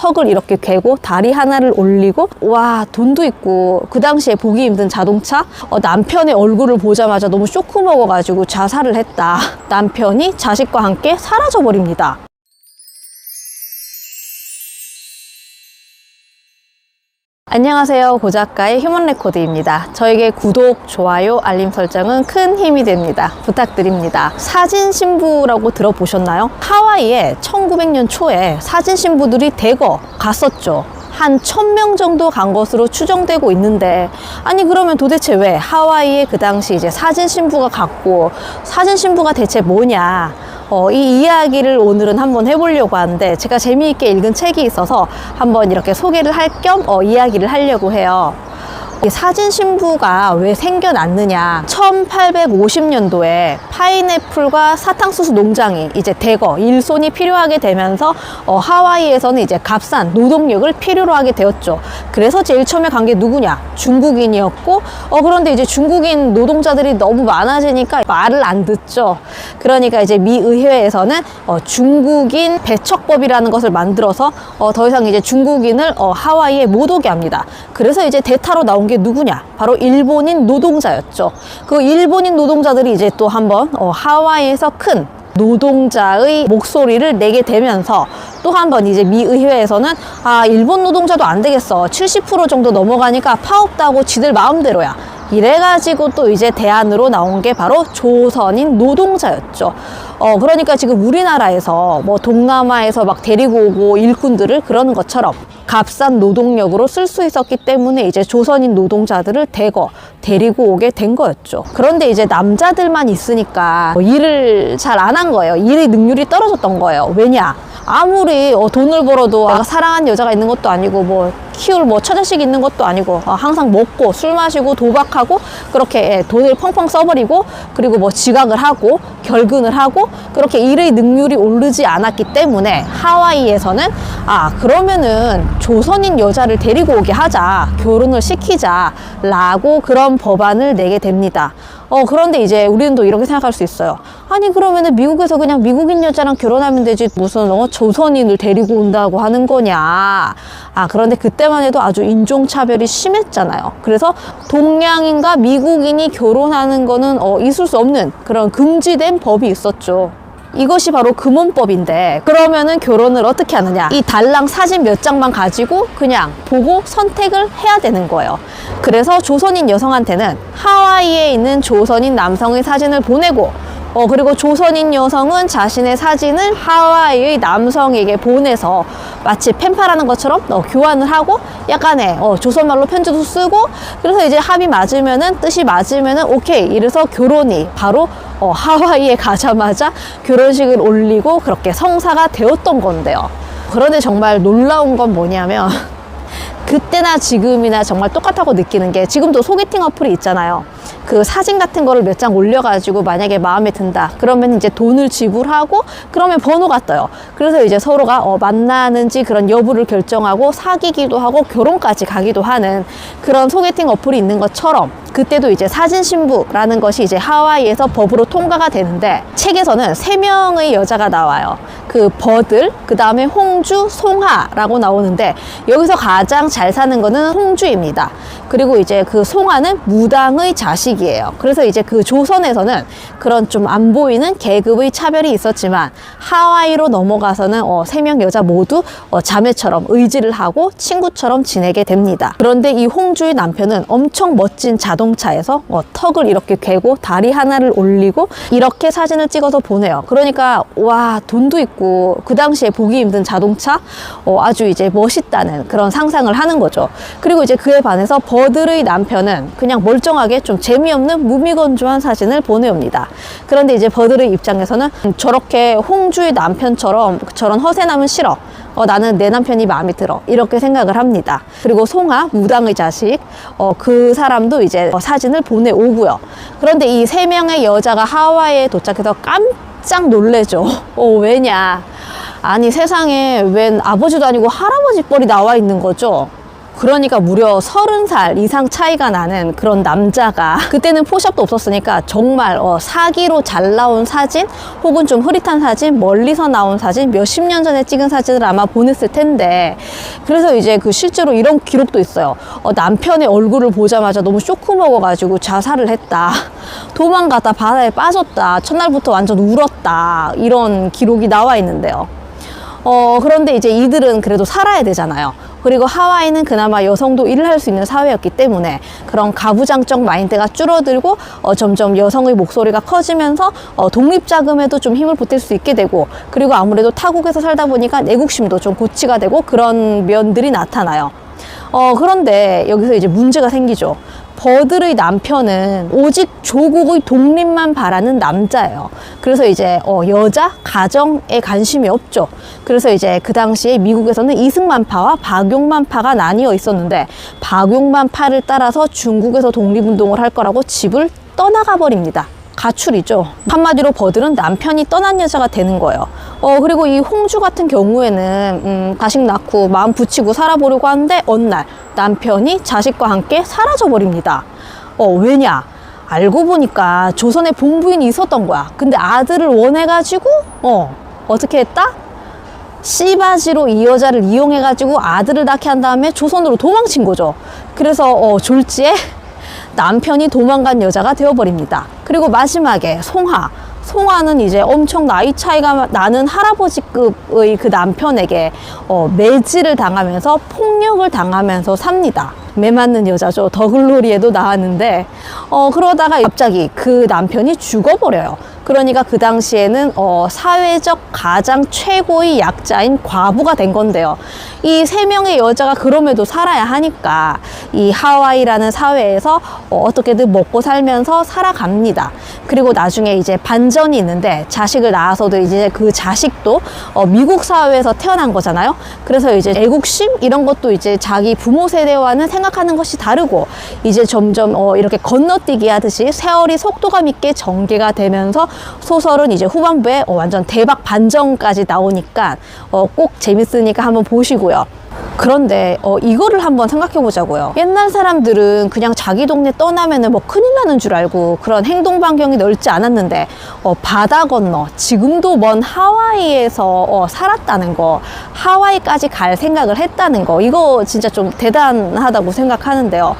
턱을 이렇게 괴고 다리 하나를 올리고 와 돈도 있고 그 당시에 보기 힘든 자동차? 어, 남편의 얼굴을 보자마자 너무 쇼크 먹어가지고 자살을 했다. 남편이 자식과 함께 사라져 버립니다 안녕하세요. 고작가의 휴먼 레코드입니다. 저에게 구독, 좋아요, 알림 설정은 큰 힘이 됩니다. 부탁드립니다. 사진 신부라고 들어보셨나요? 하와이에 1900년 초에 사진 신부들이 대거 갔었죠. 한 1000명 정도 간 것으로 추정되고 있는데 아니 그러면 도대체 왜 하와이에 그 당시 이제 사진 신부가 갔고 사진 신부가 대체 뭐냐 어, 이 이야기를 오늘은 한번 해보려고 하는데 제가 재미있게 읽은 책이 있어서 한번 이렇게 소개를 할겸 어, 이야기를 하려고 해요. 이 사진 신부가 왜 생겨났느냐. 1850년도에 파인애플과 사탕수수 농장이 이제 대거 일손이 필요하게 되면서 어, 하와이에서는 이제 값싼 노동력을 필요로 하게 되었죠. 그래서 제일 처음에 간 게 누구냐? 중국인이었고, 어, 그런데 이제 중국인 노동자들이 너무 많아지니까 말을 안 듣죠. 그러니까 이제 미 의회에서는 어, 중국인 배척법이라는 것을 만들어서 어, 더 이상 이제 중국인을 어, 하와이에 못 오게 합니다. 그래서 이제 대타로 나온 게 누구냐? 바로 일본인 노동자였죠. 그 일본인 노동자들이 이제 또 한번 어, 하와이에서 큰 노동자의 목소리를 내게 되면서 또 한 번 이제 미 의회에서는 아 일본 노동자도 안 되겠어 70% 정도 넘어가니까 파업도 하고 지들 마음대로야 이래가지고 또 이제 대안으로 나온 게 바로 조선인 노동자였죠. 어, 그러니까 지금 우리나라에서 뭐 동남아에서 막 데리고 오고 일꾼들을 그러는 것처럼 값싼 노동력으로 쓸 수 있었기 때문에 이제 조선인 노동자들을 대거 데리고 오게 된 거였죠. 그런데 이제 남자들만 있으니까 뭐 일을 잘 안 한 거예요. 일의 능률이 떨어졌던 거예요. 왜냐? 아무리 어, 돈을 벌어도 내가 사랑하는 여자가 있는 것도 아니고 뭐 키울 뭐 처자식 있는 것도 아니고 어, 항상 먹고 술 마시고 도박하고 그렇게 예, 돈을 펑펑 써버리고 그리고 뭐 지각을 하고 결근을 하고 그렇게 일의 능률이 오르지 않았기 때문에 하와이에서는 아 그러면은 조선인 여자를 데리고 오게 하자 결혼을 시키자 라고 그런 법안을 내게 됩니다 어 그런데 이제 우리는 또 이렇게 생각할 수 있어요. 아니 그러면은 미국에서 그냥 미국인 여자랑 결혼하면 되지. 무슨 어 조선인을 데리고 온다고 하는 거냐. 아 그런데 그때만 해도 아주 인종차별이 심했잖아요. 그래서 동양인과 미국인이 결혼하는 거는 어 있을 수 없는 그런 금지된 법이 있었죠 이것이 바로 금혼법인데 그러면은 결혼을 어떻게 하느냐? 이 달랑 사진 몇 장만 가지고 그냥 보고 선택을 해야 되는 거예요. 그래서 조선인 여성한테는 하와이에 있는 조선인 남성의 사진을 보내고 어 그리고 조선인 여성은 자신의 사진을 하와이의 남성에게 보내서 마치 펜팔하는 것처럼 어, 교환을 하고 약간의 어, 조선말로 편지도 쓰고 그래서 이제 합이 맞으면은 뜻이 맞으면은 오케이 이래서 결혼이 바로 어, 하와이에 가자마자 결혼식을 올리고 그렇게 성사가 되었던 건데요. 그런데 정말 놀라운 건 뭐냐면 그때나 지금이나 정말 똑같다고 느끼는 게 지금도 소개팅 어플이 있잖아요. 그 사진 같은 거를 몇 장 올려가지고 만약에 마음에 든다. 그러면 이제 돈을 지불하고 그러면 번호가 떠요. 그래서 이제 서로가 어, 만나는지 그런 여부를 결정하고 사귀기도 하고 결혼까지 가기도 하는 그런 소개팅 어플이 있는 것처럼 그때도 이제 사진 신부라는 것이 이제 하와이에서 법으로 통과가 되는데 책에서는 세 명의 여자가 나와요. 그 버들, 그 다음에 홍주, 송하라고 나오는데 여기서 가장 잘 사는 거는 홍주입니다. 그리고 이제 그 송하는 무당의 자식이에요. 그래서 이제 그 조선에서는 그런 좀 안 보이는 계급의 차별이 있었지만 하와이로 넘어가서는 어, 세 명 여자 모두 어, 자매처럼 의지를 하고 친구처럼 지내게 됩니다. 그런데 이 홍주의 남편은 엄청 멋진 자동 차에서 어, 턱을 이렇게 괴고 다리 하나를 올리고 이렇게 사진을 찍어서 보내요. 그러니까 와 돈도 있고 그 당시에 보기 힘든 자동차 어, 아주 이제 멋있다는 그런 상상을 하는 거죠. 그리고 이제 그에 반해서 버들의 남편은 그냥 멀쩡하게 좀 재미없는 무미건조한 사진을 보내옵니다. 그런데 이제 버들의 입장에서는 저렇게 홍주의 남편처럼 저런 허세 남은 싫어. 어, 나는 내 남편이 마음에 들어. 이렇게 생각을 합니다. 그리고 송하, 무당의 자식, 어, 그 사람도 이제 어, 사진을 보내오고요. 그런데 이 세 명의 여자가 하와이에 도착해서 깜짝 놀래죠. 어, 왜냐. 아니, 세상에 웬 아버지도 아니고 할아버지 뻘이 나와 있는 거죠. 그러니까 무려 30살 이상 차이가 나는 그런 남자가 그때는 포샵도 없었으니까 정말 어, 사기로 잘 나온 사진 혹은 좀 흐릿한 사진 멀리서 나온 사진 몇십 년 전에 찍은 사진을 아마 보냈을 텐데 그래서 이제 그 실제로 이런 기록도 있어요. 어, 남편의 얼굴을 보자마자 너무 쇼크 먹어가지고 자살을 했다. 도망가다 바다에 빠졌다. 첫날부터 완전 울었다. 이런 기록이 나와 있는데요. 어, 그런데 이제 이들은 그래도 살아야 되잖아요. 그리고 하와이는 그나마 여성도 일을 할 수 있는 사회였기 때문에 그런 가부장적 마인드가 줄어들고 어, 점점 여성의 목소리가 커지면서 어, 독립자금에도 좀 힘을 보탤 수 있게 되고 그리고 아무래도 타국에서 살다 보니까 내국심도 좀 고취가 되고 그런 면들이 나타나요. 어, 그런데 여기서 이제 문제가 생기죠. 버들의 남편은 오직 조국의 독립만 바라는 남자예요. 그래서 이제 어, 여자 가정에 관심이 없죠. 그래서 이제 그 당시에 미국에서는 이승만파와 박용만파가 나뉘어 있었는데 박용만파를 따라서 중국에서 독립운동을 할 거라고 집을 떠나가 버립니다. 가출이죠. 한마디로 버들은 남편이 떠난 여자가 되는 거예요. 어, 그리고 이 홍주 같은 경우에는, 음, 자식 낳고 마음 붙이고 살아보려고 하는데, 어느 날 남편이 자식과 함께 사라져 버립니다. 어, 왜냐? 알고 보니까 조선에 본부인이 있었던 거야. 근데 아들을 원해가지고, 어, 어떻게 했다? 씨바지로 이 여자를 이용해가지고 아들을 낳게 한 다음에 조선으로 도망친 거죠. 그래서 어, 졸지에 남편이 도망간 여자가 되어버립니다. 그리고 마지막에 송하. 송하는 이제 엄청 나이 차이가 나는 할아버지급의 그 남편에게 어, 매질을 당하면서 폭력을 당하면서 삽니다. 매 맞는 여자죠. 더글로리에도 나왔는데, 어, 그러다가 갑자기 그 남편이 죽어버려요. 그러니까 그 당시에는 어, 사회적 가장 최고의 약자인 과부가 된 건데요. 이 세 명의 여자가 그럼에도 살아야 하니까 이 하와이라는 사회에서 어, 어떻게든 먹고 살면서 살아갑니다. 그리고 나중에 이제 반전이 있는데 자식을 낳아서도 이제 그 자식도 어, 미국 사회에서 태어난 거잖아요. 그래서 이제 애국심 이런 것도 이제 자기 부모 세대와는 생각하는 것이 다르고 이제 점점 어, 이렇게 건너뛰기 하듯이 세월이 속도감 있게 전개가 되면서 소설은 이제 후반부에 어, 완전 대박 반전까지 나오니까 어, 꼭 재밌으니까 한번 보시고요. 그런데 어, 이거를 한번 생각해 보자고요. 옛날 사람들은 그냥 자기 동네 떠나면은 뭐 큰일 나는 줄 알고 그런 행동 반경이 넓지 않았는데 어, 바다 건너 지금도 먼 하와이에서 어, 살았다는 거, 하와이까지 갈 생각을 했다는 거 이거 진짜 좀 대단하다고 생각하는데요.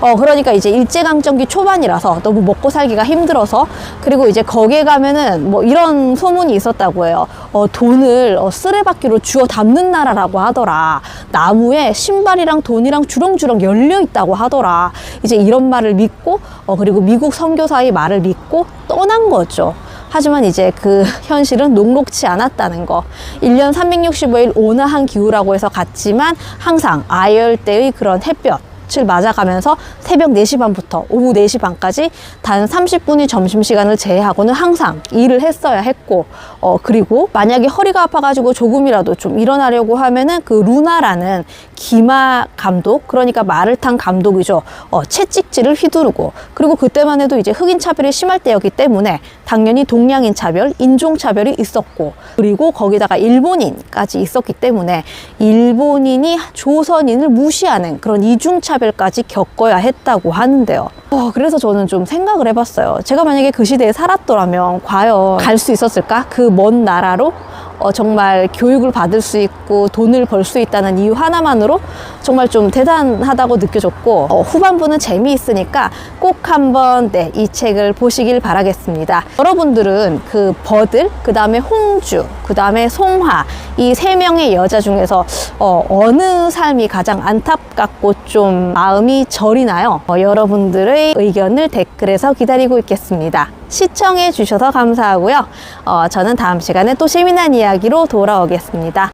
어, 그러니까 이제 일제강점기 초반이라서 너무 먹고 살기가 힘들어서 그리고 이제 거기에 가면은 뭐 이런 소문이 있었다고 해요. 어, 돈을 어, 쓰레받기로 주워 담는 나라라고 하더라. 나무에 신발이랑 돈이랑 주렁주렁 열려 있다고 하더라. 이제 이런 말을 믿고 어, 그리고 미국 선교사의 말을 믿고 떠난 거죠. 하지만 이제 그 현실은 녹록치 않았다는 거. 1년 365일 온화한 기후라고 해서 갔지만 항상 아열대의 그런 햇볕, 을 맞아가면서 새벽 4시 반부터 오후 4시 반까지 단 30분의 점심시간을 제외하고는 항상 일을 했어야 했고, 어, 그리고 만약에 허리가 아파가지고 조금이라도 좀 일어나려고 하면은 그 루나라는 기마 감독, 그러니까 말을 탄 감독이죠. 어, 채찍질을 휘두르고, 그리고 그때만 해도 이제 흑인 차별이 심할 때였기 때문에 당연히 동양인 차별, 인종 차별이 있었고, 그리고 거기다가 일본인까지 있었기 때문에 일본인이 조선인을 무시하는 그런 이중 차별까지 겪어야 했다고 하는데요. 어, 그래서 저는 좀 생각을 해봤어요. 제가 만약에 그 시대에 살았더라면 과연 갈 수 있었을까? 그 먼 나라로 어, 정말 교육을 받을 수 있고 돈을 벌 수 있다는 이유 하나만으로 정말 좀 대단하다고 느껴졌고 어, 후반부는 재미있으니까 꼭 한번 네, 이 책을 보시길 바라겠습니다. 여러분들은 그 버들, 그 다음에 홍주, 그 다음에 송화 이 세 명의 여자 중에서 어, 어느 삶이 가장 안타깝고 좀 마음이 저리나요? 어, 여러분들의 의견을 댓글에서 기다리고 있겠습니다. 시청해 주셔서 감사하고요. 어, 저는 다음 시간에 또 재미난 이야기로 돌아오겠습니다.